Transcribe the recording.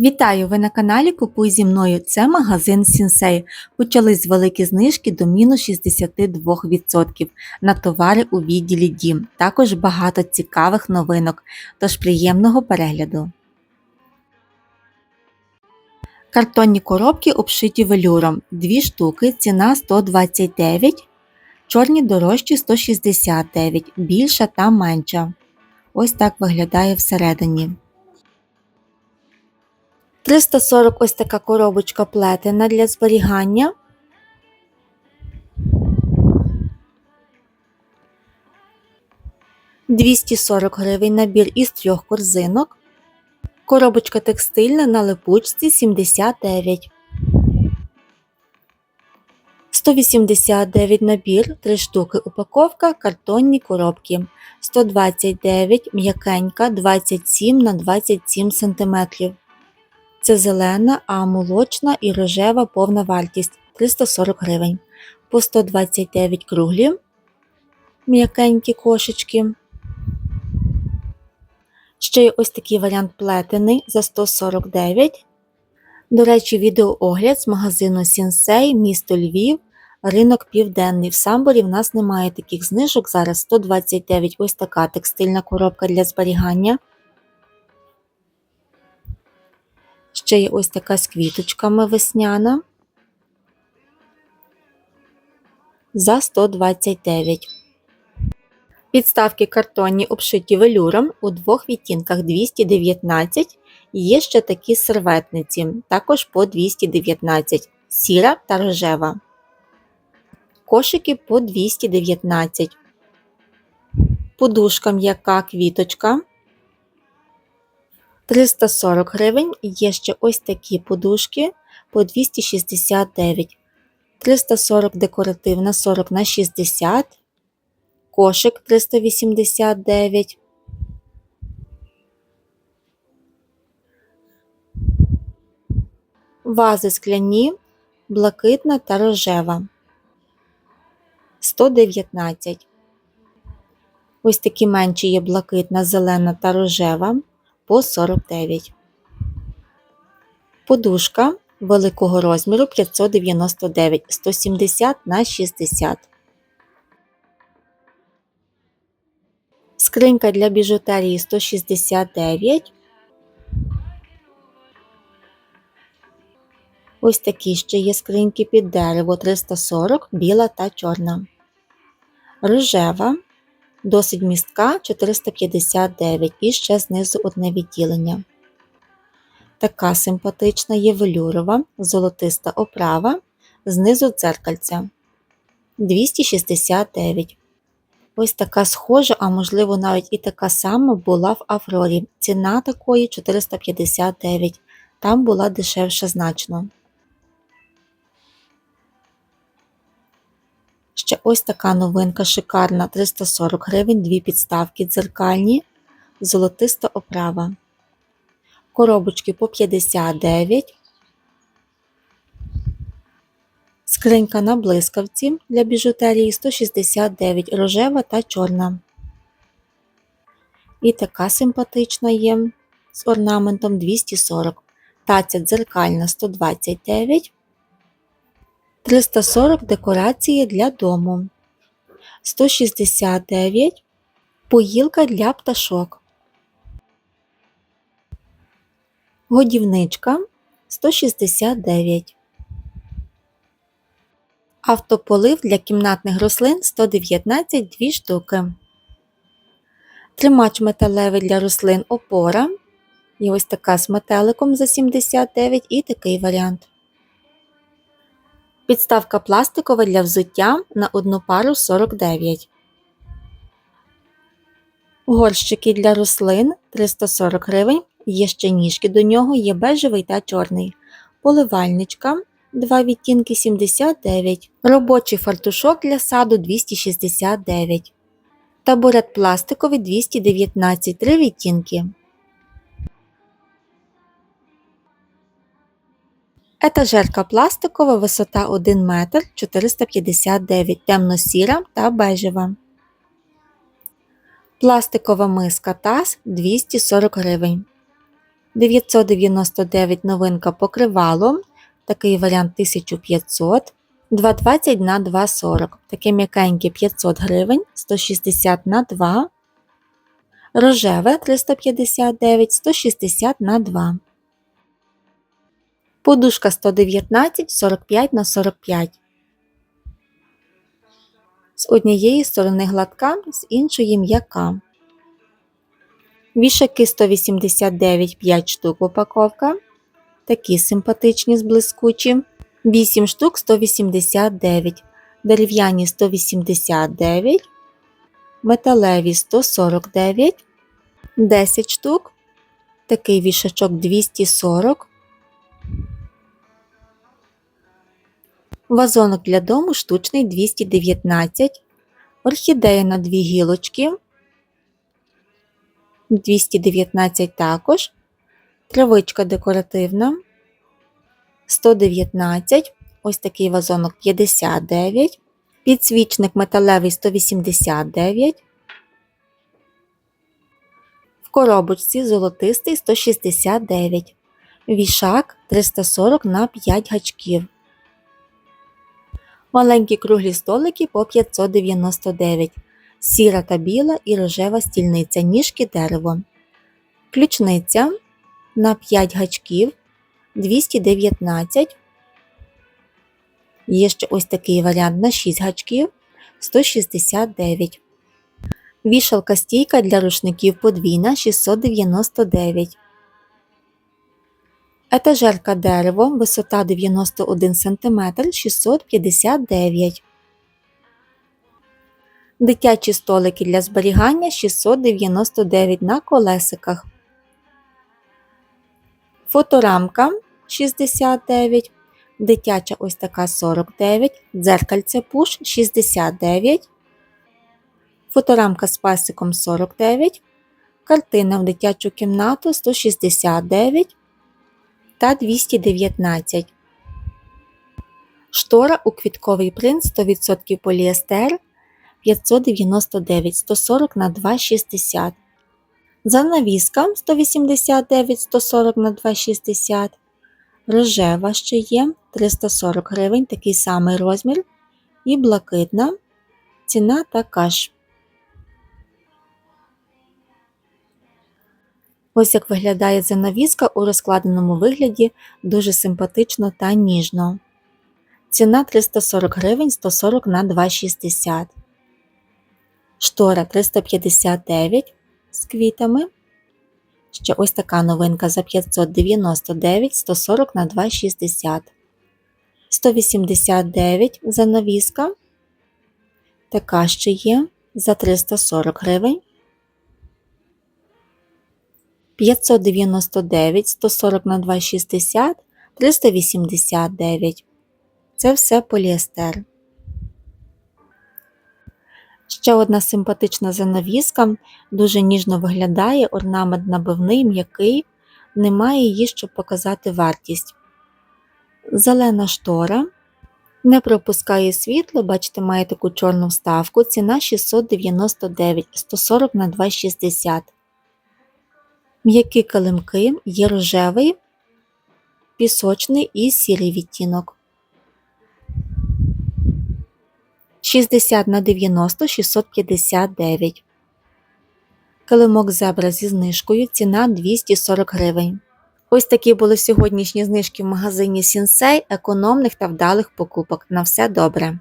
Вітаю! Ви на каналі Купуй зі мною. Це магазин Сінсей. Почались великі знижки до мінус 62% на товари у відділі Дім. Також багато цікавих новинок. Тож приємного перегляду. Картонні коробки обшиті велюром. Дві штуки, ціна 129, чорні дорожчі 169, більша та менша. Ось так виглядає всередині. 340 ось така коробочка плетена для зберігання. «240 гривень набір із трьох корзинок. Коробочка текстильна на липучці 79. 189 набір, 3 штуки упаковка, картонні коробки. 129 м'якенька 27 на 27 см. Це зелена, а молочна і рожева повна вартість 340 гривень. По 129 круглі, м'якенькі кошечки. Ще є ось такий варіант плетений за 149. До речі, відеоогляд з магазину Сінсей, місто Львів, ринок Південний. В Самборі в нас немає таких знижок. Зараз 129 ось така текстильна коробка для зберігання. Ще є ось така з квіточками весняна за 129. Підставки картонні обшиті велюром у двох відтінках 219. Є ще такі серветниці, також по 219, сіра та рожева. Кошики по 219. Подушка м'яка квіточка 340 гривень. Є ще ось такі подушки по 269. 340 декоративна 40 на 60. Кошик 389. Вази скляні, блакитна та рожева. 119. Ось такі менші є блакитна, зелена та рожева по 49. Подушка великого розміру 599 170 на 60. Скринька для біжутерії 169. Ось такі ще є скриньки під дерево 340, біла та чорна. Рожева Досить містка 459 і ще знизу одне відділення. Така симпатична є велюрова, золотиста оправа, знизу дзеркальця 269. Ось така схожа, а можливо навіть і така сама була в Аврорі. Ціна такої 459, там була дешевша значно. Ще ось така новинка шикарна 340 гривень, дві підставки дзеркальні, золотиста оправа. Коробочки по 59. Скринька на блискавці для біжутерії 169 рожева та чорна. І така симпатична є з орнаментом 240. Таця дзеркальна 129. 340 декорації для дому, 169 поїлка для пташок, годівничка 169, автополив для кімнатних рослин 119 2 штуки, тримач металевий для рослин опора. І ось така з метеликом за 79 і такий варіант. Підставка пластикова для взуття на одну пару 49. Горщики для рослин 340 гривень. Є ще ніжки до нього, є бежевий та чорний. Поливальничка 2 відтінки 79. Робочий фартушок для саду 269. Табурет пластиковий 219 3 відтінки. Етажерка пластикова, висота 1 метр 459, темно-сіра та бежева. Пластикова миска таз 240 гривень. 999 новинка покривало. Такий варіант 1500. 220 на 2,40. Таке м'якеньке 500 гривень, 160 на 2. Рожеве 359, 160 на 2. Подушка 119, 45 на 45. З однієї сторони гладка, з іншої м'яка. Вішаки 189 5 штук упаковка. Такі симпатичні з блискучі. 8 штук 189, дерев'яні 189, металеві 149, 10 штук, такий вішачок 240, вазонок для дому штучний 219, орхідея на дві гілочки. 219 також, травичка декоративна. 119, ось такий вазонок 59, підсвічник металевий 189, в коробочці золотистий 169, вішак 340 на 5 гачків. Маленькі круглі столики по 599, сіра та біла і рожева стільниця, ніжки дерево, ключниця на 5 гачків 219. Є ще ось такий варіант на 6 гачків 169. Вішалка стійка для рушників подвійна 699. Етажерка дерево, висота 91 см 659. Дитячі столики для зберігання 699 на колесиках. Фоторамка 69, дитяча ось така 49, дзеркальце пуш 69, фоторамка з пасиком 49, картина в дитячу кімнату 169 та 219. Штора у квітковий принт 100% поліестер 599 140 на 260 Занавіска 189 140 на 260 Рожева ще є 340 гривень, такий самий розмір. І блакитна ціна така ж. Ось як виглядає занавіска у розкладеному вигляді дуже симпатично та ніжно. Ціна 340 гривень 140 на 260. Штора 359 з квітами. Ще ось така новинка за 599 140 на 260. 189 занавіска. Така ще є за 340 гривень. 599 140 на 260 389. Це все поліестер. Ще одна симпатична занавіска, дуже ніжно виглядає, орнамент набивний, м'який, немає її, щоб показати вартість. Зелена штора. Не пропускає світло, бачите, має таку чорну вставку. Ціна 699 140 на 260. М'які килимки є рожевий, пісочний і сірий відтінок. 60 на 90 659. Килимок зебра зі знижкою. Ціна 240 гривень. Ось такі були сьогоднішні знижки в магазині Сінсей, економних та вдалих покупок. На все добре!